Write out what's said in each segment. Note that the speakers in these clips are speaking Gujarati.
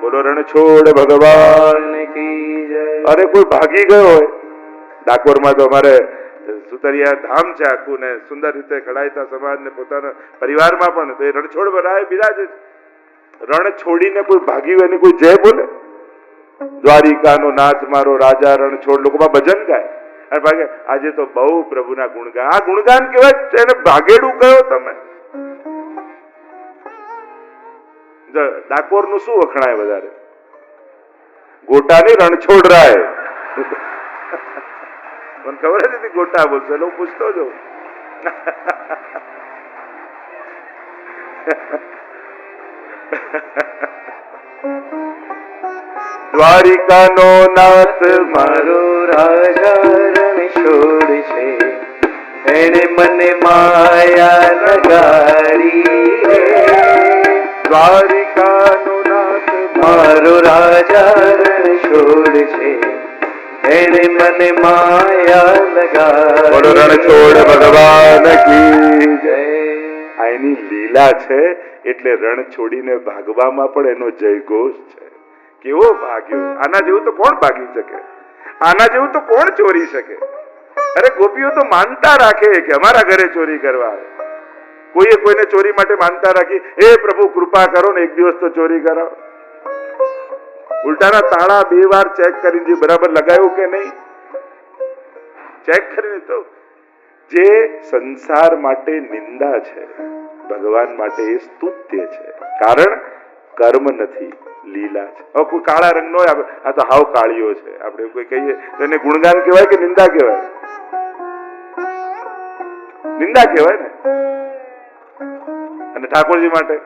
બોલો રણછોડ ભગવાન અરે, કોઈ ભાગી ગયો હોય? ડાકોરમાં તો અમારે સુતરિયા ધામ છે આખું ને સુંદર રીતે ખડાયતા સમાજ ને પોતાના પરિવારમાં પણ. તો એ રણછોડ ભરાય બિરાજે. રણ છોડીને કોઈ ભાગી હોય ને કોઈ જય બોલે? દ્વારિકાનો નાથ મારો રાજા રણછોડ લોકોમાં ભજન ગાય. અને ભાગે, આજે તો બહુ પ્રભુના ગુણગાન. આ ગુણગાન કહેવાય, એને ભાગેડું કયો તમે. ડાકોરનું શું વખણાય વધારે? ગોટાની રણછોડ રાય મને ખબર જ હતી ગોટા બોલશો, એટલે હું પૂછતો જ દ્વારિકા દ્વારિકાનો નાથ મારો રાજા રણછોડ છે એને મને માયા લગાડી. રે. મારો રાજા રણછોડ છે. એને મને માયા બોલો લગાડી રણછોડ ભગવાન કી જય. જય આ એની લીલા છે એટલે રણ છોડીને ભાગવામાં પણ એનો જયઘોષ છે. કેવો ભાગ્યો? આના જેવું તો કોણ ભાગી શકે? આના જેવું તો કોણ ચોરી શકે? અરે ગોપીઓ તો માનતા રાખે કે અમારા ઘરે ચોરી કરવા આવે. કોઈએ કોઈને ચોરી માટે માનતા રાખી હે પ્રભુ, કૃપા કરો ને એક દિવસ તો ચોરી કરાવો ઉલટાના તાળા બે વાર ચેક કરીને બરાબર લગાવ્યું કે નહીં? ચેક કરીને તો જે સંસાર માટે નિંદા છે, ભગવાન માટે એ સ્તુત્ય છે. કારણ કર્મ નથી, લીલા છે. હવે કોઈ કાળા રંગનો આ તો હાવ કાળીઓ છે. આપણે કોઈ કહીએ, તો એને ગુણગાન કહેવાય કે નિંદા કહેવાય? નિંદા કહેવાય ને? અને ઠાકોરજી માટે?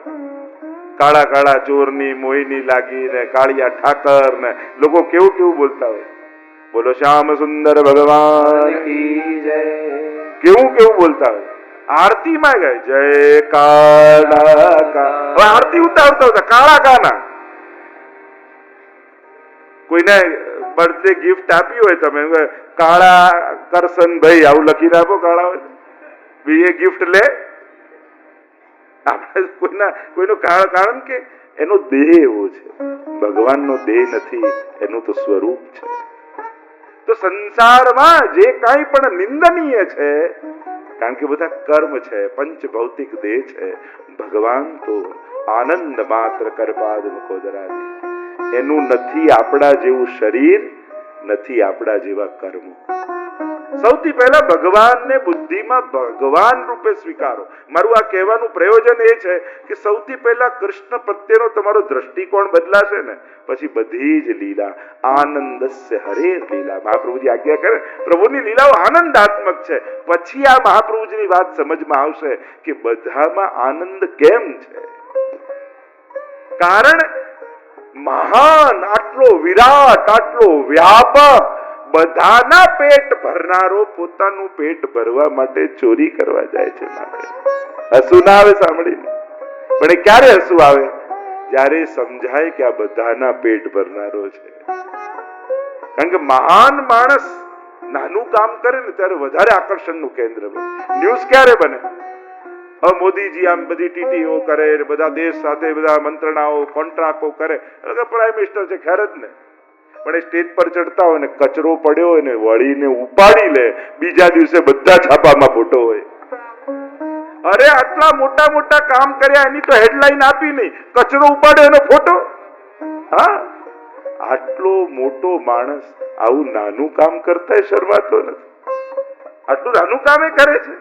કાળા કાળા ચોરની મોહીની લાગી ને કાળિયા ઠાકર ને લોકો કેવું કેવું બોલતા હોય? બોલો શ્યામ સુંદર ભગવાન કેવું કેવું બોલતા હોય? આરતી માં ગાય જય કાળા હવે આરતી ઉતારતા હતા કાળા કાના? કોઈને બર્થડે ગિફ્ટ આપી હોય તમે કાળા કરસન ભાઈ આવું લખીને આપો કાળા હોય બી એ ગિફ્ટ લે. કોઈના કોઈનું કારણ કે એનો દેહ એવો છે. ભગવાનનો દેહ નથી, એનું તો સ્વરૂપ છે. તો સંસારમાં જે કાંઈ પણ નિંદનીય છે, કારણ કે બધા કર્મ છે, પંચ ભૌતિક દેહ છે, ભગવાન તો આનંદ માત્ર કરપાદ મુખોદરાથી એનું નથી આપણા જેવું શરીર, નથી આપણા જેવા કર્મો. સૌથી પહેલા ભગવાનને બુદ્ધિમાં ભગવાન રૂપે સ્વીકારો. મારું આ કહેવાનું પ્રયોજન એ છે કે સૌથી પહેલા કૃષ્ણ પ્રત્યેનો તમારો દ્રષ્ટિકોણ બદલાશે ને, પછી બધી જ લીલા, આનંદસ્ય હરે લીલા. મહાપ્રભુજી આજ્ઞા કરે, પ્રભુની લીલાઓ આનંદાત્મક છે. પછી આ મહાપ્રભુજીની વાત સમજમાં આવશે કે બધામાં આનંદ કેમ છે? કારણ મહાન આટલો વિરાટ, આટલો વ્યાપક બધાના પેટ ભરનારો પોતાનું પેટ ભરવા માટે ચોરી કરવા જાય છે હસુ ના આવે સાંભળીને. પણ ક્યારે હસુ આવે? જ્યારે સમજાય કે આ બધાના પેટ ભરનારો છે. કારણ કે મહાન માણસ નાનું કામ કરે ને ત્યારે વધારે આકર્ષણનું કેન્દ્ર બને. ન્યૂઝ ક્યારે બને? હવે મોદીજી આમ બધી ટીટીઓ કરે બધા દેશ સાથે બધા મંત્રણાઓ, કોન્ટ્રાક્ટો કરે. પ્રાઇમ મિનિસ્ટર છે, ખેર જ ને. પણ એ સ્ટેજ પર ચડતા હોય ને કચરો પડ્યો હોય ને વળીને ઉપાડી લે, બીજા દિવસે બધા છાપામાં ફોટો હોય. અરે આટલા મોટા મોટા કામ કર્યા, એની તો હેડલાઈન આપી નહીં. કચરો ઉપાડ્યો એનો ફોટો? હા? આટલો મોટો માણસ આવું નાનું કામ કરતા શરમાતો નથી. આટલું નાનું કામ એ કરે છે.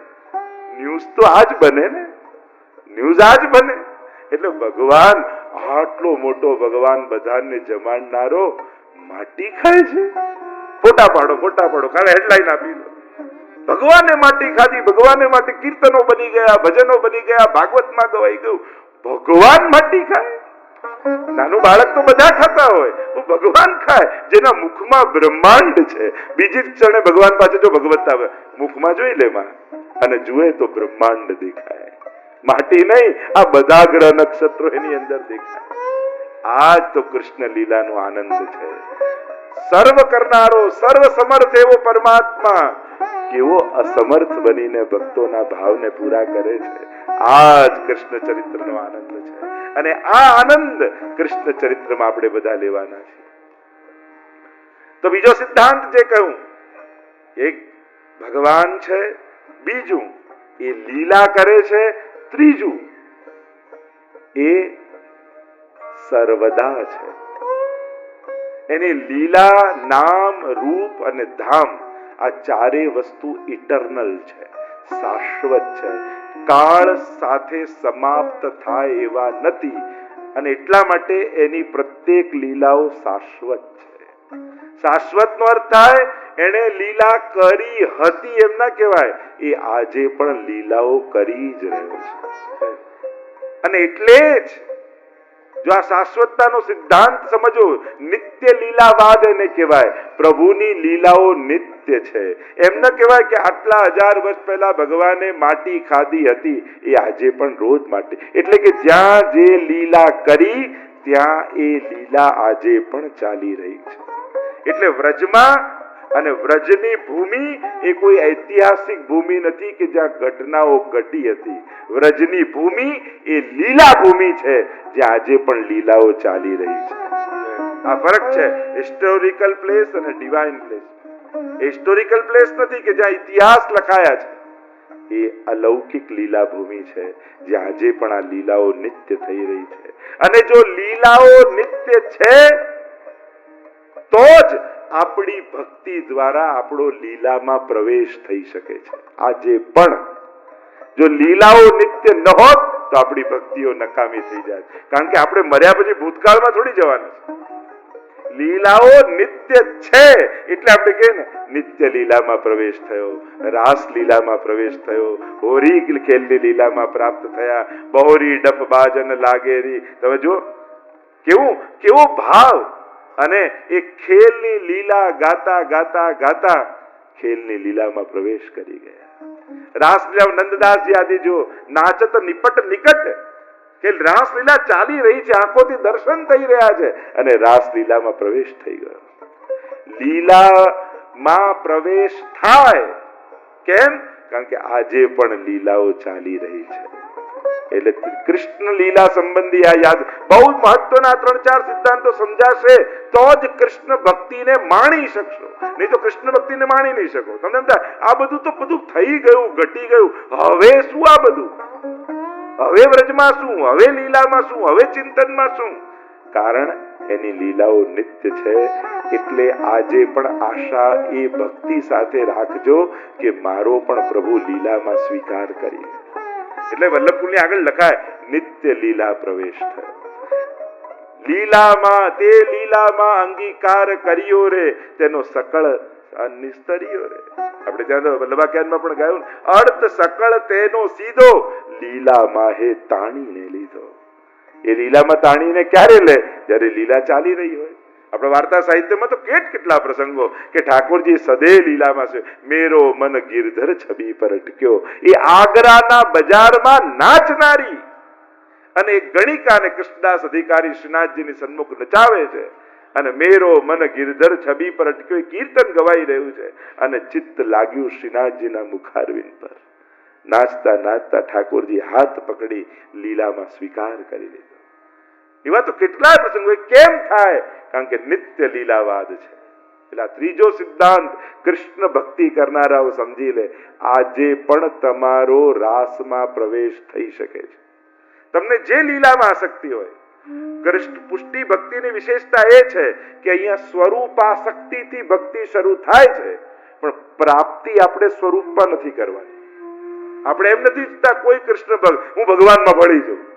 ન્યૂઝ તો આજ બને ને. ન્યૂઝ આજ બને. એટલે ભગવાન, આટલો મોટો ભગવાન બધાને જમાડનારો માટી ખાય છે? ફોટા પાડો ફોટા પાડો, કાલે હેડલાઈન આપી દો. ભગવાને માટી ખાધી ભગવાને માટે કીર્તનો બની ગયા, ભજનો બની ગયા ભાગવતમાં ગવાઈ ગયું. ભગવાન માટી ખાય નાનું બાળક તો બધા ખાતા હોય. ભગવાન ખાય. જેના મુખમાં બ્રહ્માંડ છે. બીજી ક્ષણે ભગવાન પાસે જો ભગવત આવે, મુખમાં જોઈ લે અને જુએ તો બ્રહ્માંડ દેખાય. માટી નહીં, આ બધા ગ્રહ નક્ષત્રો એની અંદર દેખાય. આ તો કૃષ્ણ લીલાનો આનંદ છે સર્વ કરનારો સર્વ સમર્થ એવો પરમાત્મા કેવો અસમર્થ બનીને ભક્તોના ભાવને પૂરા કરે છે આ જ કૃષ્ણ ચરિત્રનો આનંદ છે અને આ આનંદ કૃષ્ણ ચરિત્રમાં આપણે બધા લેવાના છે તો બીજો સિદ્ધાંત જે કહ્યું એક ભગવાન છે બીજું એ લીલા કરે છે ત્રીજું એ સર્વદા છે. એની લીલા નામ, રૂપ અને ધામ આ ચારે વસ્તુ ઇટરનલ છે, શાશ્વત છે. કાળ સાથે સમાપ્ત થાય એવા નથી અને એટલા માટે એની પ્રત્યેક લીલાઓ શાશ્વત છે. શાશ્વત નો અર્થ થાય એને લીલા કરી હતી એમ ના કહેવાય. એ આજે પણ લીલાઓ કરી જ રહ્યો છે. અને એટલે જ જો આ શાશ્વતતાનો સિદ્ધાંત સમજો, નિત્ય લીલાવાદ એને કહેવાય. પ્રભુની લીલાઓ નિત્ય છે. એમ ન કહેવાય કે આટલા હજાર વર્ષ પહેલા ભગવાને માટી ખાધી હતી. એ આજે પણ રોજ માટી. એટલે કે જ્યાં જે લીલા કરી, ત્યાં એ લીલા આજે પણ ચાલી રહી છે. એટલે વ્રજમાં અને વ્રજની ભૂમિ એ કોઈ ઐતિહાસિક ભૂમિ નથી કે જ્યાં ઘટનાઓ ઘટી હતી. વ્રજની ભૂમિ એ લીલા ભૂમિ છે જ્યાં આજે પણ લીલાઓ ચાલી રહી છે. આ ફરક છે હિસ્ટોરિકલ પ્લેસ અને ડિવાઇન પ્લેસ હિસ્ટોરિકલ પ્લેસ નથી કે જ્યાં ઇતિહાસ લખાયા છે. એ અલૌકિક લીલા ભૂમિ છે જ્યાં આજે પણ આ લીલાઓ નિત્ય થઈ રહી છે. અને જો લીલાઓ નિત્ય છે, તો જ આપણી ભક્તિ દ્વારા આપણો લીલામાં પ્રવેશ થઈ શકે છે. આજે પણ જો લીલાઓ નિત્ય ન હોત, તો આપણી ભક્તિઓ નકામી થઈ જાય. કારણ કે આપણે મર્યા પછી ભૂતકાળમાં થોડી જવાનું છે. લીલાઓ નિત્ય છે એટલે આપણે કહીએ ને, નિત્ય લીલામાં પ્રવેશ થયો, રાસ લીલામાં પ્રવેશ થયો, હોરી ખેલની લીલામાં પ્રાપ્ત થયા, બહોરી ડફ બાજન લાગેરી. તમે જો કેવું, કેવો ભાવ અને એ ખેલની લીલા ગાતા ગાતા ગાતા ખેલની લીલામાં પ્રવેશ કરી ગયા. રાસલીલા નંદદાસજી આદિ જો નાચત નિપટ નિકટ, કે રાસલીલા ચાલી રહી છે, આંખોથી દર્શન થઈ રહ્યા છે, અને રાસલીલામાં પ્રવેશ થઈ ગયો. લીલામાં પ્રવેશ થાય. કેમ? કારણ કે આજે પણ લીલાઓ ચાલી રહી છે. એટલે કૃષ્ણ લીલા સંબંધી આ યાદ. બહુ મહત્વના ત્રણ ચાર સિદ્ધાંતો સમજાશે તો જ કૃષ્ણ ભક્તિને માણી શકશો. નહીં તો કૃષ્ણ ભક્તિને માણી નહીં શકો. તમને એમ આ બધું તો બધું થઈ ગયું, ઘટી ગયું. હવે શું આ બધું? હવે વ્રજમાં શું? હવે લીલામાં શું? હવે ચિંતનમાં શું? કારણ એની લીલાઓ નિત્ય છે. એટલે આજે પણ આશા એ ભક્તિ સાથે રાખજો કે મારો પણ પ્રભુ લીલામાં સ્વીકાર કરી એટલે વલ્લભકુલની આગળ લખાય, નિત્ય લીલા પ્રવેશ થયો. લીલામાં, તે લીલામાં અંગીકાર કર્યો રે, તેનો સકળ નિસ્તર્યો રે. આપણે ત્યાં તો વલ્લભાખ્યાનમાં પણ ગાયું અર્થ સકળ તેનો સીધો લીલામાં હે તાણીને લીધો. એ લીલામાં તાણીને ક્યારે લે? જ્યારે લીલા ચાલી રહી હોય. આપણે વાર્તા સાહિત્યમાં તો કેટ કેટલા પ્રસંગો કે ઠાકોરજી સદે લીલામાં છે. મેરો મન ગિરધર છબી પર અટક્યો. એ આગ્રાના બજારમાં નાચનારી. અને ગણિકા અને કૃષ્ણદાસ અધિકારી શ્રીનાથજીની સન્મુખ નચાવે છે. અને મેરો મન ગિરધર છબી પર અટક્યો. એ કીર્તન ગવાઈ રહ્યું છે. અને ચિત્ત લાગ્યું શ્રીનાથજીના મુખારવિંદ પર. નાચતા નાચતા ઠાકોરજી હાથ પકડી લીલામાં સ્વીકાર કરી લીધો. એવા તો કેટલાય પ્રસંગો કેમ થાય? કારણ કે નિત્ય લીલાવાદ છે. એટલે ત્રીજો સિદ્ધાંત, કૃષ્ણ ભક્તિ કરનારાઓ સમજી લે, આજે પણ તમારો રાસમાં પ્રવેશ થઈ શકે છે. તમને જે લીલામાં આસક્તિ હોય, કૃષ્ણ પુષ્ટિ ભક્તિની વિશેષતા એ છે કે અહીંયા સ્વરૂપાસક્તિથી ભક્તિ શરૂ થાય છે, પણ પ્રાપ્તિ આપણે સ્વરૂપમાં નથી કરવાની. આપણે એમ નથી ઈચ્છતા કોઈ કૃષ્ણ ભક્ત, હું ભગવાનમાં ભળી જાઉં.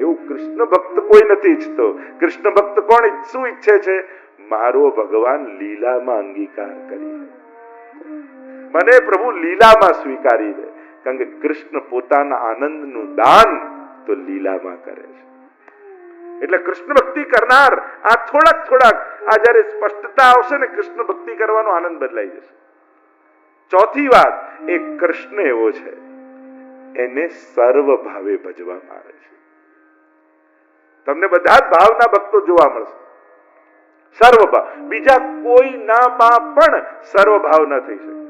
એવું કૃષ્ણ ભક્ત કોઈ નથી ઈચ્છતો. કૃષ્ણ ભક્ત કોણ શું ઈચ્છે છે? મારો ભગવાન લીલામાં અંગીકાર કરી મને પ્રભુ લીલામાં સ્વીકારી લે કારણ કે કૃષ્ણ પોતાના આનંદનું દાન તો લીલામાં કરે છે. એટલે કૃષ્ણ ભક્તિ કરનાર આ થોડાક થોડાક આ જ્યારે સ્પષ્ટતા આવશે ને કૃષ્ણ ભક્તિ કરવાનો આનંદ બદલાઈ જશે. ચોથી વાત, એ કૃષ્ણ એવો છે. એને સર્વ ભાવે ભજવામાં આવે છે. તમને બધા ભાવના ભક્તો જોવા મળશે. સર્વ ભાવ બીજા કોઈ નામાં પણ સર્વ ભાવ ન થઈ શકે.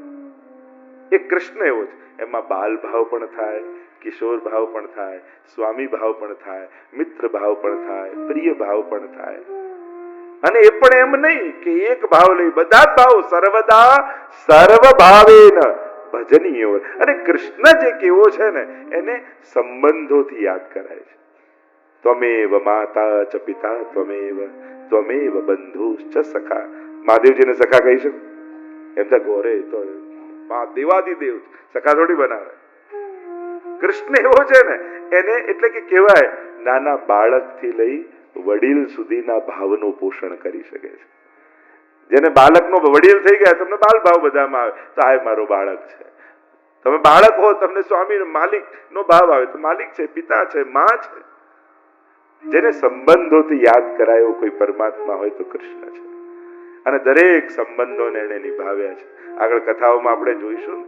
એ કૃષ્ણ એવો છે. એમાં બાલ ભાવ પણ થાય, કિશોર ભાવ પણ થાય, સ્વામી ભાવ પણ થાય, મિત્ર ભાવ પણ થાય, પ્રિય ભાવ પણ થાય. અને એ પણ એમ નહીં કે એક ભાવ લઈ બધા જ ભાવ સર્વદા સર્વ ભાવેન ભજનીય હોય. અને કૃષ્ણ જે કેવો છે ને, એને સંબંધોથી યાદ કરાય છે. ત્વમેવ માતા ચ પિતા, ત્વમેવ ત્વમેવ બંધુશ્ચ સખા. મહાદેવજીને સખા કહી શકો? એમ તો ગોરે તો દેવાદી દેવ સખા થોડી બનાવે. કૃષ્ણ એવો છે ને, એને એટલે કે કહેવાય, નાના બાળકથી લઈ વડીલ સુધીના ભાવનું પોષણ કરી શકે છે. જેને બાળકનો વડીલ થઈ ગયા, તમને બાલ ભાવ બધામાં આવે. તો આ મારો બાળક છે. તમે બાળક હો, તમને સ્વામી માલિક નો ભાવ આવે. તો માલિક છે, પિતા છે, માં છે. જેને સંબંધોથી યાદ કરાયો કોઈ પરમાત્મા હોય તો કૃષ્ણ છે. અને દરેક સંબંધોને એને નિભાવ્યા છે. આગળ કથાઓમાં આપણે જોઈશું ને.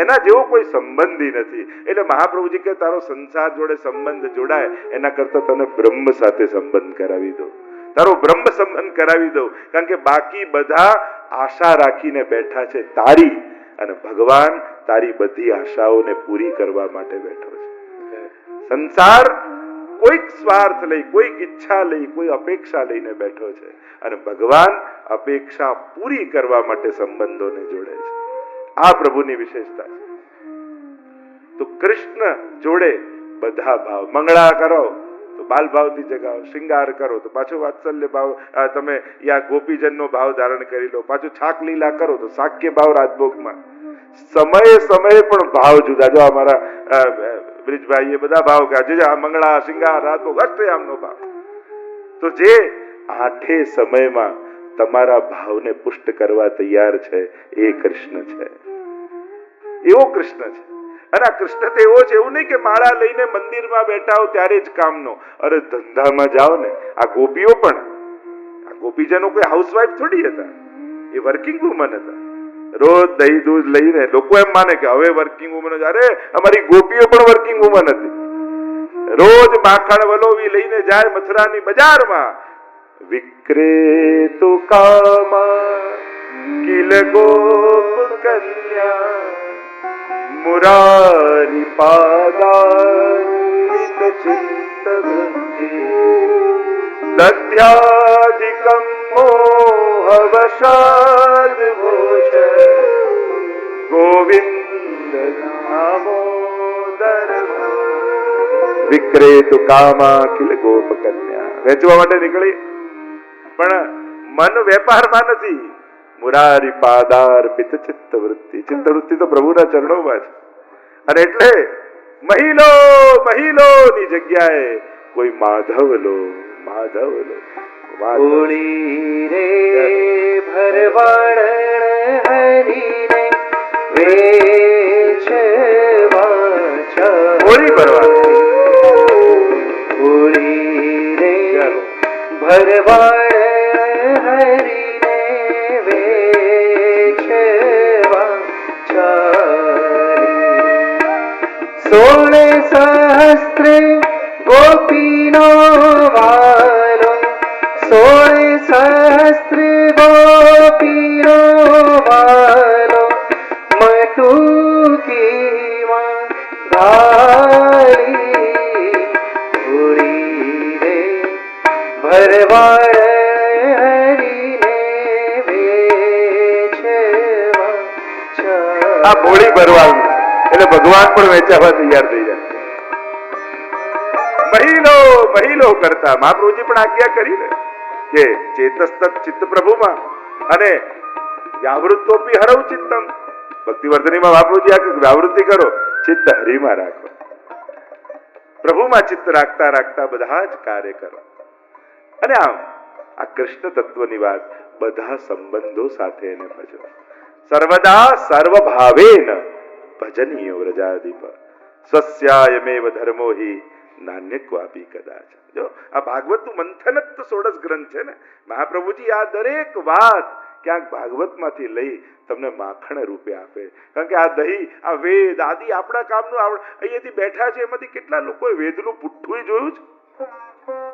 એના જેવો કોઈ સંબંધી નથી. એટલે મહાપ્રભુજી કે તારો સંસાર જોડે સંબંધ જોડાય. એના કરતા તને બ્રહ્મ સાથે સંબંધ કરાવી દો. તારો બ્રહ્મ સંબંધ કરાવી દઉં. કારણ કે બાકી બધા આશા રાખીને બેઠા છે તારી અને ભગવાન તારી બધી આશાઓને પૂરી કરવા માટે બેઠો છે. સંસાર કોઈક સ્વાર્થ લઈ, કોઈક ઈચ્છા લઈ, કોઈ અપેક્ષા લઈને બેઠો છે અને ભગવાન અપેક્ષા પૂરી કરવા માટે સંબંધોને જોડે છે. આ પ્રભુની વિશેષતા છે. તો કૃષ્ણ જોડે બધા ભાવ મંગળા કરો. તો બાલ ભાવથી જગાવો શૃંગાર કરો, તો પાછો વાત્સલ્ય ભાવ તમે યા ગોપીજનનો ભાવ ધારણ કરી લો, પાછું છાક લીલા કરો, તો શાક્ય ભાવ રાજભોગમાં. સમયે સમયે પણ ભાવ જુદા. જો અમારા બ્રિજભાઈ બધા ભાવ જે આ મંગળા, શિંગાર, રાજભોગ, અષ્ટયામનો ભાવ. તો જે આઠે સમયમાં તમારા ભાવને પુષ્ટ કરવા તૈયાર છે, એ કૃષ્ણ છે. એવો કૃષ્ણ છે. આ કૃષ્ણ તો એવો છે, એવું નહીં કે માળા લઈને મંદિરમાં બેઠા હો ત્યારે જ કામનો. અરે ધંધામાં જાઓ ને, આ ગોપીઓ પણ, આ ગોપીજનો કોઈ હાઉસવાઈફ થોડી હતા, એ વર્કિંગ વુમન હતા. રોજ દહીં દૂધ લઈને, લોકો એમ માને કે હવે વર્કિંગ વુમન અરે અમારી ગોપીઓ પણ વર્કિંગ વુમન હતી. રોજ માખણ વલોવી લઈને જાય મથુરાની બજારમાં. વિક્રેતુ કામા, કિલ ગોપ કન્યા મુરારી પાદારિત ચિત્ત દધ્યાધિકમ મોહવશાદ ભોજ ગોવિંદ દામોદર વિક્રેતુ કામા કિલ ગોપ કન્યા વેચવા માટે નીકળી પણ મન વેપારમાં નથી મુરારી પાદાર પિત ચિત્ત વૃત્તિ ચિત્ત વૃત્તિ તો પ્રભુના ચરણોમાં છે અને એટલે મહિલો મહિલો ની જગ્યાએ કોઈ માધવ લો માધવ. લો. ઉડી રે ભરવાડ હરીને વેચ. ઉડી રે ભરવાણ હરીને સહસ્ત્રે ગોપીનો વાલો સોળે સહસ્ત્રે ગોપીનો વાલો મટુકીમાં ધારી ઉડી ભરવાડ આ ભોળી ભરવાનું એટલે ભગવાન પણ વેચાવા તૈયાર થઈ જાય મહિલો મહિલો કરતા. મહાપ્રભુજી પણ આજ્ઞા કરી ને કે ચેતસ્તત ચિત્ત પ્રભુમાં અને વ્યાવૃત્તોપી હરવ ચિત્તમ. ભક્તિવર્ધનીમાં મહાપ્રભુજી આ વ્યાવૃત્તિ કરો, ચિત્ત હરિમાં રાખો. પ્રભુમાં ચિત્ત રાખતા રાખતા બધા જ કાર્ય કરો. અને આમ, આ કૃષ્ણ તત્વની વાત બધા સંબંધો સાથે એને ભજો. સર્વદા સર્વભાવેન ભજનીય વ્રજાધિપ સ્વસ્યાયમેવ ધર્મો હિ નાન્ય ક્વાપી કદાચ જો આ ભાગવતનું મંથન જ તો સોળસ ગ્રંથ છે ને, મહાપ્રભુજી આ દરેક વાત ક્યાંક ભાગવતમાંથી લઈ તમને માખણ રૂપે આપે. કારણ કે આ દહીં, આ વેદ, આદિ આપણા કામનું અહીંયાથી બેઠા છે, એમાંથી કેટલા લોકોએ વેદનું પુઠ્ઠું જોયું છે?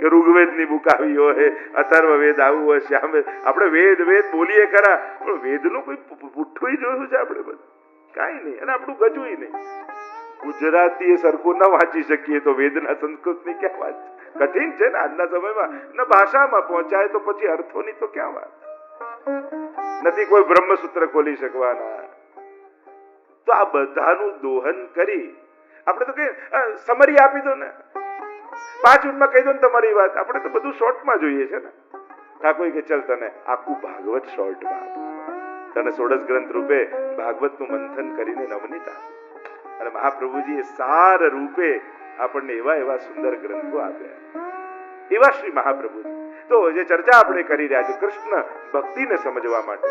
કે ઋગ્વેદની બુક આવી હોય અથર્વ વેદ આવું હોય, શ્યામ આપણે વેદ વેદ બોલીએ ખરા, પણ વેદનું કોઈ પુઠ્ઠું જોયું છે આપણે બધું? કાંઈ નહીં, અને આપણું ગજુય નહીં. ગુજરાતી સરખું ન વાંચી શકીએ તો વેદના સંસ્કૃતની ક્યાં વાત? કઠિન છે ને આજના સમયમાં. ને ભાષામાં પહોંચાય તો પછી અર્થોની તો ક્યાં વાત? નથી કોઈ બ્રહ્મસૂત્ર ખોલી શકવાના. તો આ બધાનું દોહન કરી. આપણે તો કઈ સમરી આપી દો ને. પાંચ મિનિટમાં કહી દો ને તમારી વાત. આપણે તો બધું શોર્ટમાં જોઈએ છે ને. ઠાકોર કે ચલ તને આખું ભાગવત શોર્ટમાં. તને સોળસ ગ્રંથ રૂપે ભાગવતનું મંથન કરીને નવનીતા. અને મહાપ્રભુજીએ સાર રૂપે આપણને એવા એવા સુંદર ગ્રંથો આપ્યા. એવા શ્રી મહાપ્રભુજી. તો જે ચર્ચા આપણે કરી રહ્યા છે, કૃષ્ણ ભક્તિને સમજવા માટે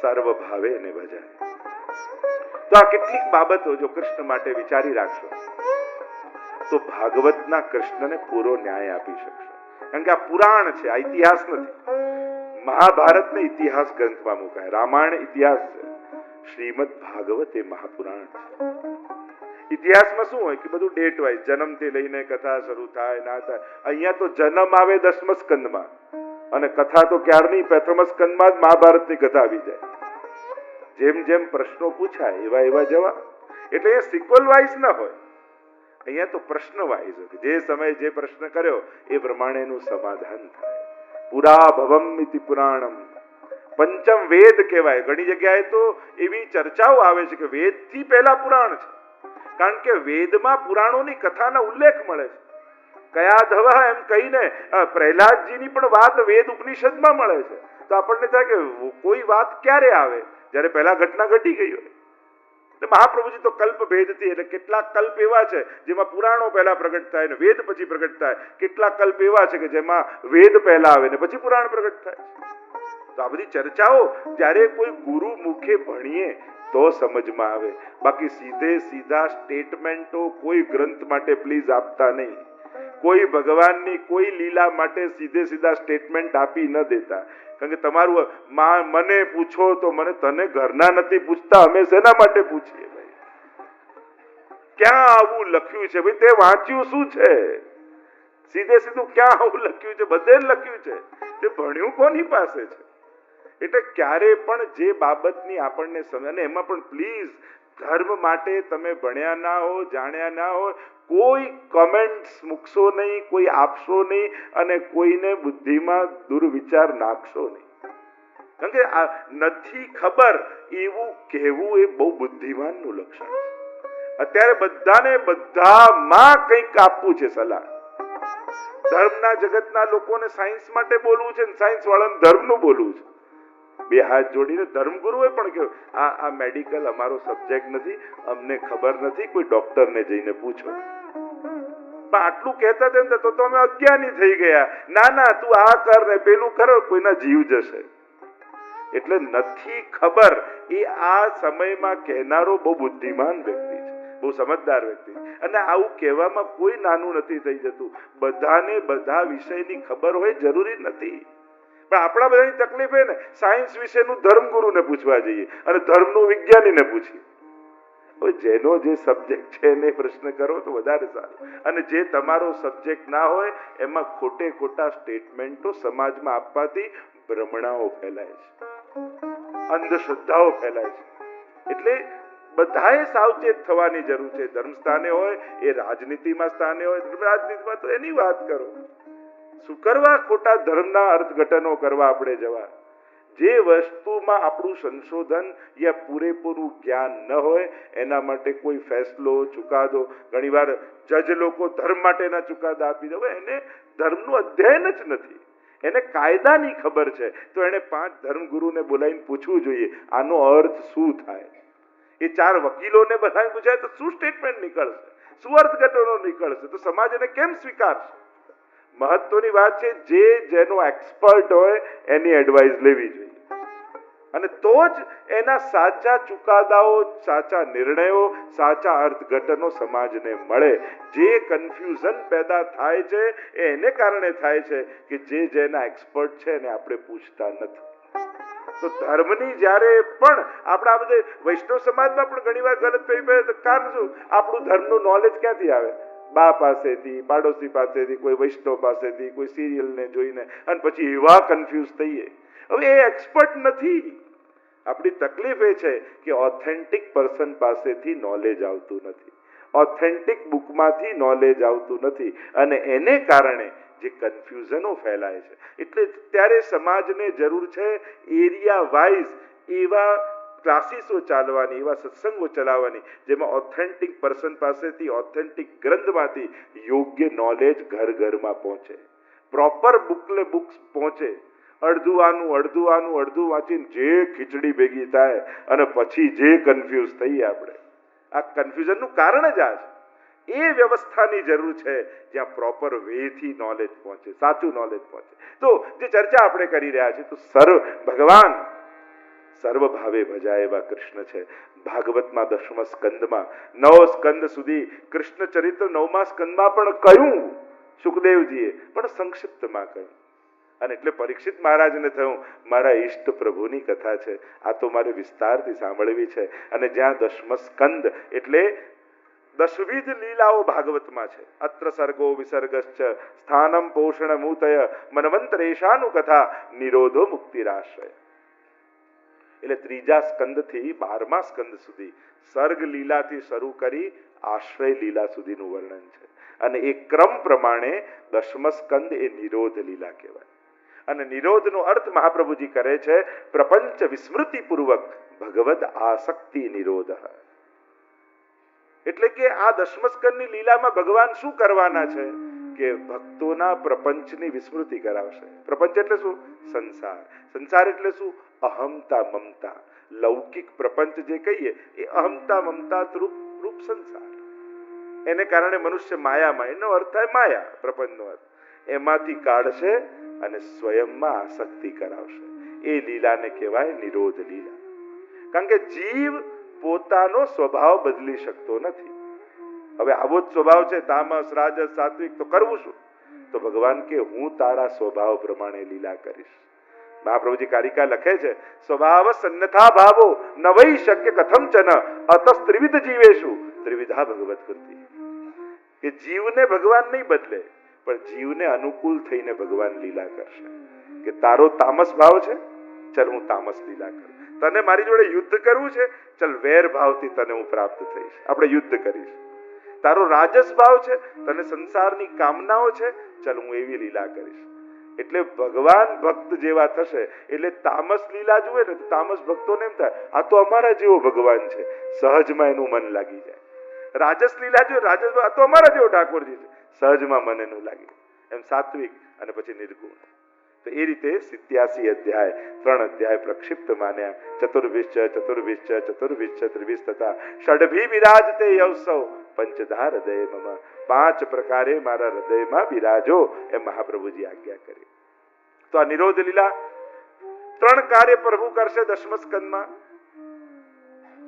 સર્વ ભાવે ને ભજાય તો આ કેટલીક બાબતો જો કૃષ્ણ માટે વિચારી રાખશો, તો ભાગવતના કૃષ્ણને પૂરો ન્યાય આપી શકશો. કારણ કે આ પુરાણ છે, આ ઇતિહાસ નથી. મહાભારતને ઇતિહાસ ગ્રંથમાં મુકાય. રામાયણ ઇતિહાસ છે. શ્રીમદ ભાગવત એ મહાપુરાણ છે. ઇતિહાસમાં શું હોય કે બધું ડેટ વાઇઝ જન્મથી લઈને કથા શરૂ થાય, ના થાય. અહીંયા તો જન્મ આવે દસમ સ્કંદમાં. અને કથા તો ક્યારની? પ્રથમ સ્કંદમાં જ મહાભારતની કથા આવી જાય. જેમ જેમ પ્રશ્નો પૂછાય, એવા એવા જવા એટલે એ સિક્વલ વાઇઝ ન હોય. અહીંયા તો પ્રશ્ન વાઇઝ જે સમયે જે પ્રશ્ન કર્યો, એ પ્રમાણેનું સમાધાન થાય. પુરા ભવમ ઇતિ પુરાણમ. પંચમ વેદ કહેવાય. ઘણી જગ્યાએ તો એવી ચર્ચાઓ આવે છે કે વેદથી પહેલા પુરાણ છે. કારણ કે વેદમાં પુરાણોની કથાનો ઉલ્લેખ મળે છે. કયા ધવ એમ કહીને પ્રહલાદજીની પણ વાત વેદ ઉપનિષદમાં મળે છે. તો આપણને થાય કે કોઈ વાત ક્યારે આવે? જ્યારે પહેલા ઘટના ઘટી ગઈ હોય. એટલે મહાપ્રભુજી તો કલ્પ ભેદથી, એટલે કેટલાક કલ્પ એવા છે, જેમાં પુરાણો પહેલા પ્રગટ થાય ને વેદ પછી પ્રગટ થાય. કેટલાક કલ્પ એવા છે કે જેમાં વેદ પહેલા આવે ને પછી પુરાણ પ્રગટ થાય છે. તો આ બધી ચર્ચાઓ જ્યારે કોઈ ગુરુ મુખે ભણીએ તો સમજમાં આવે. બાકી સીધે સીધા સ્ટેટમેન્ટો કોઈ ગ્રંથ માટે પ્લીઝ આપતા નહીં. કોઈ ભગવાનની કોઈ લીલા માટે સીધે સીધા સ્ટેટમેન્ટ આપી ન દેતા. કારણ કે તમારું માં, મને પૂછો તો મને તને ઘરના નથી પૂછતા, અમે શેના માટે પૂછીએ ભાઈ? ક્યાં આવું લખ્યું છે ભાઈ? તે વાંચ્યું શું છે? સીધે સીધું ક્યાં આવું લખ્યું છે? બધે લખ્યું છે. તે ભણ્યું કોની પાસે છે? એટલે ક્યારે પણ જે બાબતની આપણને સમજ અને એમાં પણ પ્લીઝ ધર્મ માટે તમે ભણ્યા ના હો, જાણ્યા ના હો, કોઈ કમેન્ટ્સ મૂકશો નહીં, કોઈ આપશો નહીં અને કોઈને બુદ્ધિમાં દુર્વિચાર નાખશો નહીં. કારણ કે આ નથી ખબર એવું કહેવું એ બહુ બુદ્ધિમાનનું લક્ષણ છે. અત્યારે બધાને બધામાં કંઈક આપવું છે સલાહ. ધર્મના જગતના લોકોને સાયન્સ માટે બોલવું છે ને સાયન્સ વાળાને ધર્મનું બોલવું છે. બે હાથ જોડીને ધર્મગુરુએ પણ કહ્યું, આ આ મેડિકલ અમારો સબ્જેક્ટ નથી, અમને ખબર નથી, કોઈ ડોક્ટરને જઈને પૂછો. પણ આટલું કહેતા તેમ તો તો અમે અજ્ઞાની થઈ ગયા. ના ના, તું આ કર ને પેલું કર, કોઈના જીવ જશે. એટલે નથી ખબર, એ આ સમયમાં કહેનારો બહુ બુદ્ધિમાન વ્યક્તિ છે, બહુ સમજદાર વ્યક્તિ અને આવું કહેવામાં કોઈ નાનું નથી થઈ જતું. બધાને બધા વિષયની ખબર હોય જરૂરી નથી. પણ આપણા બધાની તકલીફ એ ને સાયન્સ વિશેનું ધર્મગુરુને પૂછવા જઈએ અને ધર્મનું વિજ્ઞાનીને પૂછીએ. જેનો જે સબ્જેક્ટ છે એને પ્રશ્ન કરો તો વધારે સારું. અને જે તમારો સબ્જેક્ટ ના હોય, એમાં ખોટે ખોટા સ્ટેટમેન્ટો સમાજમાં આપવાથી ભ્રમણાઓ ફેલાય છે. અંધશ્રદ્ધાઓ ફેલાય છે. એટલે બધાએ સાવચેત થવાની જરૂર છે. ધર્મ સ્થાને હોય, એ રાજનીતિમાં સ્થાને હોય રાજનીતિમાં તો એની વાત કરો. શું કરવા ખોટા ધર્મના અર્થઘટનો કરવા આપણે જવા. જે વસ્તુમાં આપણું સંશોધન યા પૂરેપૂરું જ્ઞાન ન હોય, એના માટે કોઈ ફેસલો ચુકાદો, ઘણીવાર જજ લોકો ધર્મ માટેના ચુકાદા આપી દે એને ધર્મનું અધ્યયન જ નથી. એને કાયદાની ખબર છે, તો એને પાંચ ધર્મગુરુને બોલાવીને પૂછવું જોઈએ, આનો અર્થ શું થાય? એ ચાર વકીલોને બધાને પૂછાય તો શું સ્ટેટમેન્ટ નીકળશે? શું અર્થઘટનો નીકળશે? તો સમાજ એને કેમ સ્વીકારશે? મહત્વની વાત છે, જે જેનો એક્સપર્ટ હોય, એની એડવાઇસ લેવી જોઈએ. અને તો જ એના સાચા ચુકાદાઓ, સાચા નિર્ણયો, સાચા અર્થઘટનો સમાજને મળે. જે કન્ફ્યુઝન પેદા થાય છે, એ એને કારણે થાય છે કે જે જેના એક્સપર્ટ છે, એને આપણે પૂછતા નથી. તો ધર્મની જ્યારે પણ આપણા બધે વૈષ્ણવ સમાજમાં પણ ઘણીવાર ગલત ફેરી કારણ શું? આપણું ધર્મનું નોલેજ ક્યાંથી આવે? બા પાસેથી, પાડોશી પાસેથી, કોઈ વૈષ્ણવ પાસેથી, કોઈ સિરિયલને જોઈને, અને પછી એવા કન્ફ્યુઝ થઈએ. હવે એ એક્સપર્ટ નથી. આપણી તકલીફ એ છે કે ઓથેન્ટિક પર્સન પાસેથી નોલેજ આવતું નથી. ઓથેન્ટિક બુકમાંથી નોલેજ આવતું નથી. અને એને કારણે જે કન્ફ્યુઝનો ફેલાય છે. એટલે ત્યારે સમાજને જરૂર છે એરિયા વાઇઝ એવા ક્લાસીસો ચાલવાની, એવા સત્સંગો ચલાવવાની, જેમાં ઓથેન્ટિક પર્સન પાસેથી ઓથેન્ટિક ગ્રંથમાંથી યોગ્ય નોલેજ ઘર ઘરમાં પહોંચે. પ્રોપર બુકલે બુક્સ પહોંચે. અડધું આનું અડધું આનું, અડધું વાંચીને જે ખીચડી ભેગી થાય અને પછી જે કન્ફ્યુઝ થઈએ આપણે. આ કન્ફ્યુઝનનું કારણ જ આ છે. એ વ્યવસ્થાની જરૂર છે જ્યાં પ્રોપર વેથી નોલેજ પહોંચે, સાચું નોલેજ પહોંચે. તો જે ચર્ચા આપણે કરી રહ્યા છીએ, તો સર્વ ભગવાન સર્વ ભાવે ભજાય એવા કૃષ્ણ છે. ભાગવતમાં દશમ સ્કંદમાં, નવ સ્કંદ સુધી કૃષ્ણ ચરિત્ર નવમા સ્કંદમાં પણ કહ્યું સુખદેવજીએ, પણ સંક્ષિપ્તમાં કહ્યું. અને એટલે પરીક્ષિત મહારાજને થયું, મારા ઈષ્ટ પ્રભુની કથા છે. આ તો મારે વિસ્તારથી સાંભળવી છે. અને જ્યાં દસમ સ્કંદ એટલે દશવિધ લીલાઓ ભાગવતમાં છે. અત્ર સર્ગો વિસર્ગશ્ચ, સ્થાનમ પોષણ મૂતય મનવંતરેશાનું કથા નિરોધો મુક્તિરાશ્રય. એટલે ત્રીજા સ્કંદથી બારમા સ્કંદ સુધી સર્ગ લીલાથી શરૂ કરી આશ્રય લીલા સુધીનું વર્ણન છે. અને એ ક્રમ પ્રમાણે દશમ સ્કંદ એ નિરોધ લીલા કહેવાય. અને નિરોધનો અર્થ મહાપ્રભુજી કરે છે, પ્રપંચ વિસ્મૃતિ પૂર્વક ભગવદ આસક્તિ નિરોધ. એટલે કે આ દશમસ્કંદની લીલામાં ભગવાન શું કરવાના છે? કે ભક્તોના પ્રપંચની વિસ્મૃતિ કરાવશે. પ્રપંચ એટલે શું? સંસાર. સંસાર એટલે શું? અહમતા મમતા. લૌકિક પ્રપંચ જે કહીએ, એ અહમતા મમતા રૂપ રૂપ સંસાર. એને કારણે મનુષ્ય માયામાં, એનો અર્થ થાય માયા, પ્રપંચનો અર્થ. એમાંથી કાઢશે અને સ્વયંમાં આસક્તિ કરાવશે. એ લીલાને કહેવાય નિરોધ લીલા. કારણ કે જીવ પોતાનો સ્વભાવ બદલી શકતો નથી. હવે આવો જ સ્વભાવ છે, તામસ, રાજસ, સાત્વિક તો કરવું શું? તો ભગવાન કે હું તારા સ્વભાવ પ્રમાણે લીલા કરીશ. મહાપ્રભુજી કારિકા લખે છે, સ્વભાવ સન્નથા ભાવો નવઈ શક્ય કથમ ચન અતસ ત્રિવિધ જીવેશુ. ત્રિવિધા ભગવત કૃતિ. કે જીવને ભગવાન નહીં બદલે, પણ જીવને અનુકૂળ થઈને ભગવાન લીલા કરશે. કે તારો તામસ ભાવ છે? ચલ હું તામસ લીલા કરું. તને મારી જોડે યુદ્ધ કરવું છે? ચલ વેર ભાવથી તને હું પ્રાપ્ત થઈશ. આપણે યુદ્ધ કરીશ. તારો રાજસ ભાવ છે? તને સંસારની કામનાઓ છે? ચલ હું એવી લીલા કરીશ. એટલે ભગવાન ભક્ત જેવા થશે. એટલે તામસ લીલા જુએ ને તો તામસ ભક્તોને એમ થાય, આ તો અમારા જેવો ભગવાન છે. સહજમાં એનું મન લાગી જાય. રાજસ લીલા જો રાજસ આ તો અમારા જેવો ઠાકોરજી છે. સહજમાં મન એનું લાગી એમ સાત્વિક અને પછી નિર્ગુણ. તો એ રીતે સિત્યાસી અધ્યાય, ત્રણ અધ્યાય પ્રક્ષિપ્ત માન્યા. ચતુર્વિશ્ચ ચતુર્વિશ્ચ ચતુર્વિશ્ચ ત્રિવિશ તથા ષડભી વિરાજતે યવસૌ પંચધા હૃદય મમ પાંચ પ્રકારે મારા હૃદયમાં બિરાજો, એમ મહાપ્રભુજી આજ્ઞા કરી. તો આ નિરોધ લીલા ત્રણ કાર્ય પ્રભુ કરશે સ્કંદમાં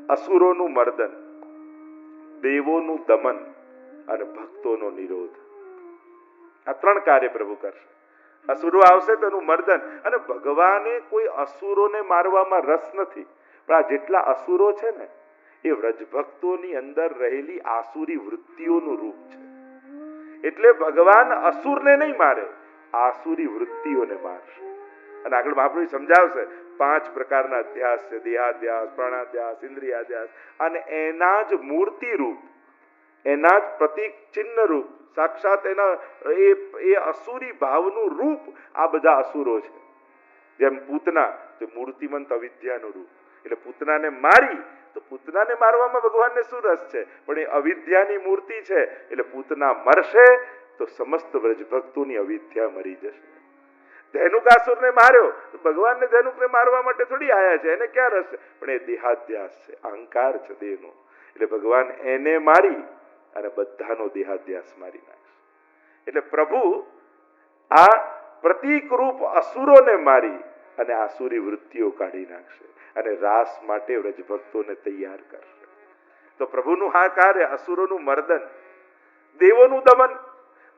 અસુરોનું મર્દન, દેવોનું દમન અને ભક્તોનો નિરોધ. આ ત્રણ કાર્ય પ્રભુ કરશે. અસુરો આવશે તેનું મર્દન અને ભગવાને કોઈ અસુરોને મારવામાં રસ નથી. પણ આ જેટલા અસુરો છે ને એ વ્રજભક્તોની અંદર રહેલી આસુરી વૃત્તિઓનું રૂપ છે. એટલે ભગવાન અસુરને નહીં મારે, આસુરી વૃત્તિઓને મારશે. અને આગળ મહાપ્રભુ સમજાવશે, પાંચ પ્રકારના ધ્યાસ છે, દેહાધ્યાસ, પ્રાણાધ્યાસ, ઇન્દ્રિયાધ્યાસ, અને એના જ મૂર્તિ રૂપ, એના જ પ્રતિક ચિહ્ન રૂપ, સાક્ષાત એના, એ એ અસુરી ભાવનું રૂપ આ બધા અસુરો છે. જેમ પૂતના, તે મૂર્તિમંત અવિદ્યાનું રૂપ. એટલે પૂતનાને મારી તો પૂતનાને મારવામાં ભગવાનને શું રસ છે? પણ એ અવિદ્યાની મૂર્તિ છે. એટલે પૂતના મરશે તો સમસ્ત વ્રજભક્તોની અવિદ્યા મરી જશે. ધેનુકાસુરને માર્યો. તો ભગવાનને ધેનુકને મારવા માટે થોડી આયા છે. એને ક્યાં રસ છે? પણ એ દેહાધ્યાસ છે. અહંકાર છે દેહનો. એટલે ભગવાન એને મારી અને બધાનો દેહાધ્યાસ મારી નાખશે. એટલે પ્રભુ આ પ્રતિકરૂપ અસુરોને મારી અને આસુરી વૃત્તિઓ કાઢી નાખશે. અને રાસ માટે વ્રજભક્તોને તૈયાર કર. તો પ્રભુનું આ કાર્ય, અસુરોનું મર્દન, દેવોનું દમન,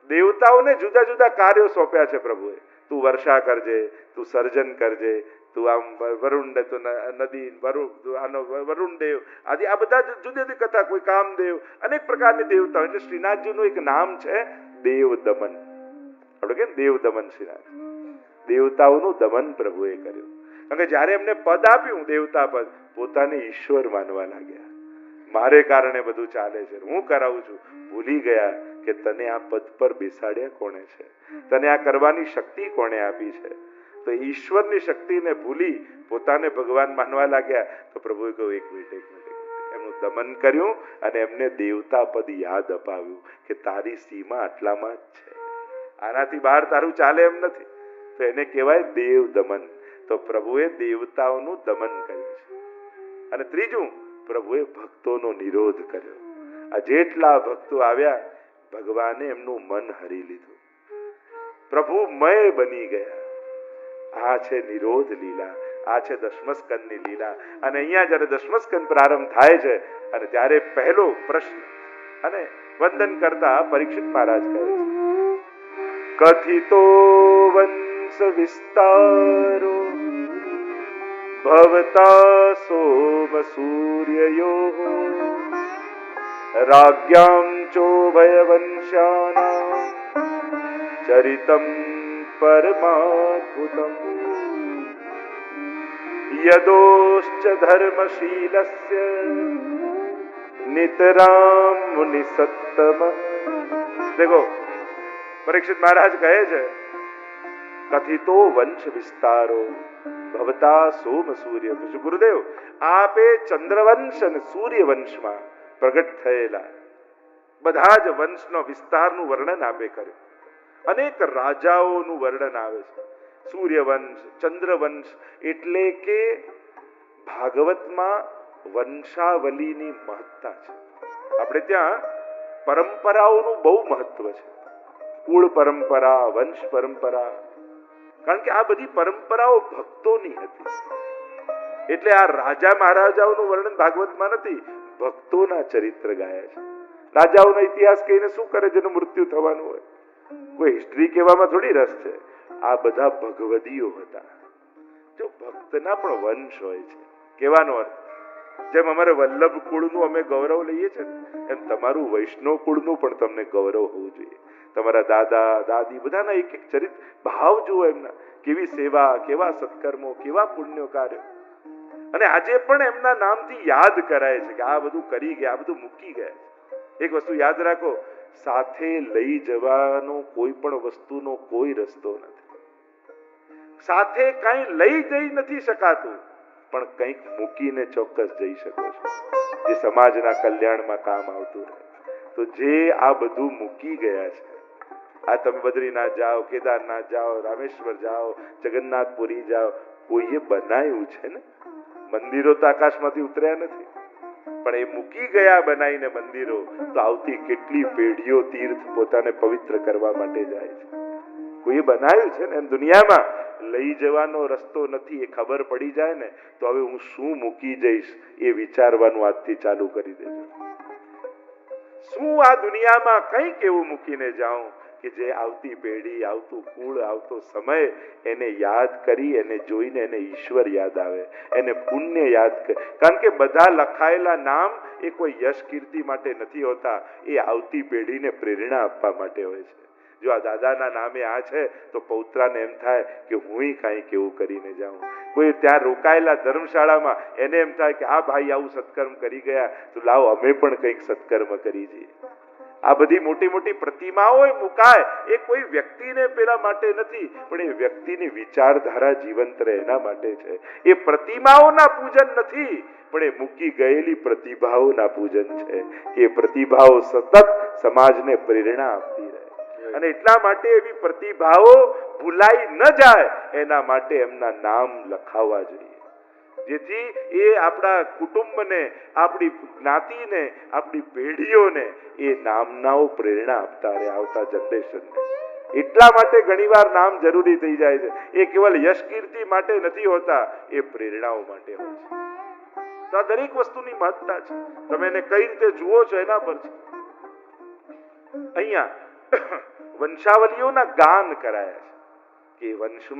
દેવતાઓને જુદા જુદા કાર્યો સોંપ્યા છે પ્રભુએ. તું વર્ષા કરજે, તું સર્જન કરજે, તું આમ વરુણ તું નદી વરુણ આનો વરુણ દેવ, આદિ, આ બધા જુદી જુદી કથા, કોઈ કામદેવ, અનેક પ્રકારની દેવતાઓ. એટલે શ્રીનાથજીનું એક નામ છે દેવ દમન. આપણે કે દેવ દમન શ્રીનાથ. દેવતાઓનું દમન પ્રભુએ કર્યું. કારણ કે જ્યારે એમને પદ આપ્યું, દેવતા પદ, પોતાને ઈશ્વર માનવા લાગ્યા. મારે કારણે બધું ચાલે છે. હું કરાવું છું. ભૂલી ગયા કે તને આ પદ પર બેસાડ્યા કોણે છે? તને આ કરવાની શક્તિ કોણે આપી છે? તો ઈશ્વરની શક્તિને ભૂલી પોતાને ભગવાન માનવા લાગ્યા તો પ્રભુએ કહ્યું એક મિનિટ એક મિનિટ. એમનું દમન કર્યું અને એમને દેવતા પદ યાદ અપાવ્યું કે તારી સીમા આટલામાં જ છે. આનાથી બહાર તારું ચાલે એમ નથી. તો એને કહેવાય દેવ દમન. તો પ્રભુએ દેવતાઓનું દમન કર્યું છે. અને ત્રીજું, પ્રભુએ ભક્તોનો નિરોધ કર્યો. આ જેટલા ભક્તો આવ્યા, ભગવાને એમનું મન હરી લીધું. પ્રભુ મય બની ગયા. આ છે નિરોધ લીલા, આ છે દશમસ્કંદની લીલા. અને અહીંયા જ્યારે દશમસ્કંદ પ્રારંભ થાય છે, અને ત્યારે પહેલો પ્રશ્ન, અને વંદન કરતા પરીક્ષિત મહારાજ કહે છે, કથિતો વંશ વિસ્તારો સોમ સૂર્યયો રાજ્યામ ચોભયવંશાના ચરિતમ પરમાદ્ભુતમ યદોશ્ચ ધર્મશીલસ્ય નિતરામ મુનિસત્તમ દેખો પરીક્ષિત મહારાજ કહે છે કથિતો વંશ વિસ્તારો ભવતા સોમ સૂર્ય ગુરુદેવ આપે ચંદ્રવંશ અને સૂર્યવંશમાં પ્રગટ થયેલા બધા જ વંશનો વિસ્તારનું વર્ણન આપે કર્યું અનેક રાજાઓનું વર્ણન આવે છે સૂર્યવંશ ચંદ્રવંશ એટલે કે ભાગવતમાં વંશાવલીની મહત્તા છે આપણે ત્યાં પરંપરાઓનું બહુ મહત્વ છે કુળ પરંપરા વંશ પરંપરા કારણ કે આ બધી પરંપરાઓ ભક્તોની હતી. એટલે આ રાજા મહારાજાઓનું વર્ણન ભાગવતમાં નથી, ભક્તોના ચરિત્ર ગાયા છે. રાજાઓનો ઇતિહાસ કહીને શું કરે જેનું મૃત્યુ થવાનું હોય. કોઈ હિસ્ટ્રી કહેવામાં થોડી રસ છે. આ બધા ભગવદીઓ હતા. જો ભક્તના પણ વંશ હોય છે. કહેવાનો અર્થ જેમ અમારે વલ્લભ કુળનું અમે ગૌરવ લઈએ છીએ એમ તમારું વૈષ્ણવ કુળનું પણ તમને ગૌરવ હોવું જોઈએ. તમારા દાદા, દાદી બધાના એક એક ચરિત ભાવ જુઓ એમના. કેવી સેવા, કેવા સત્કર્મો, કેવા પુણ્યો કાર્યો. અને આજે પણ એમના નામથી યાદ કરાય છે કે આ બધું કરી ગયા, આ બધું મૂકી ગયા. એક વસ્તુ યાદ રાખો, સાથે લઈ જવાનો કોઈ પણ વસ્તુનો કોઈ રસ્તો નથી. સાથે કઈ લઈ જઈ નથી શકાતું. પણ કંઈક મૂકીને ચોક્કસ જઈ શકો છો. જે સમાજના કલ્યાણમાં કામ આવતું રહે તો જે આ બધું મૂકી ગયા છે, આ તમે બદ્રીનાથ જાઓ, કેદારનાથ જાઓ, રામેશ્વર જાઓ, જગન્નાથપુરી જાઓ, કોઈએ બનાવ્યું છે ને? મંદિરો તો આકાશમાંથી ઉતર્યા નથી. પણ એ મૂકી ગયા બનાવીને મંદિરો, તો આવતી કેટલી પેઢીઓ તીર્થ પોતાને પવિત્ર કરવા માટે જાય છે. કોઈએ બનાવ્યું છે ને? એમ દુનિયામાં લઈ જવાનો રસ્તો નથી, એ ખબર પડી જાય ને, તો હવે હું શું મૂકી જઈશ એ વિચારવાનું આજથી ચાલુ કરી દેજો. શું આ દુનિયામાં કંઈક એવું મૂકીને જાઉં કે જે આવતી પેઢી, આવતું કુળ, આવતો સમય એને યાદ કરી, એને જોઈને એને ઈશ્વર યાદ આવે, એને પુણ્ય યાદ કરે કારણ કે બધા લખાયેલા નામ એ કોઈ યશ કીર્તિ માટે નથી હોતા, એ આવતી પેઢીને પ્રેરણા આપવા માટે હોય છે. જો આ દાદાના નામે આ છે, તો પૌત્રાને એમ થાય કે હું કાંઈક એવું કરીને જાઉં. કોઈ ત્યાં રોકાયેલા ધર્મશાળામાં એને એમ થાય કે આ ભાઈ, આવું સત્કર્મ કરી ગયા, તો લાવો અમે પણ કંઈક સત્કર્મ કરી જઈએ. આ બધી મોટી મોટી પ્રતિમાઓ મુકાય. એ કોઈ વ્યક્તિને પેલા માટે નથી, પણ એ વ્યક્તિની વિચારધારા જીવંત રહે એના માટે છે. એ પ્રતિમાઓના પૂજન નથી, પણ એ મૂકી ગયેલી પ્રતિભાઓના પૂજન છે. એ પ્રતિભાઓ સતત સમાજને પ્રેરણા આપતી અને એટલા માટે એવી પ્રતિભાઓ ભૂલાઈ ન જાય, એના માટે એમના નામ લખાવવા જોઈએ. જેથી એ આપણા કુટુંબને, આપણી જ્ઞાતિને, આપણી પેઢીઓને એ નામનાઓ પ્રેરણા આપતા રહે આવતા જનરેશનને. એટલા માટે ઘણીવાર નામ જરૂરી થઈ જાય છે. એ કેવલ યશ કીર્તિ માટે નથી હોતા, એ પ્રેરણાઓ માટે હોય છે. તો આ દરેક વસ્તુની મહત્તા છે. તમે એને કઈ રીતે જુઓ છો એના પર છે. અહીંયા વંશાવલીઓના ગાન કરાયા છે કે વંશમાં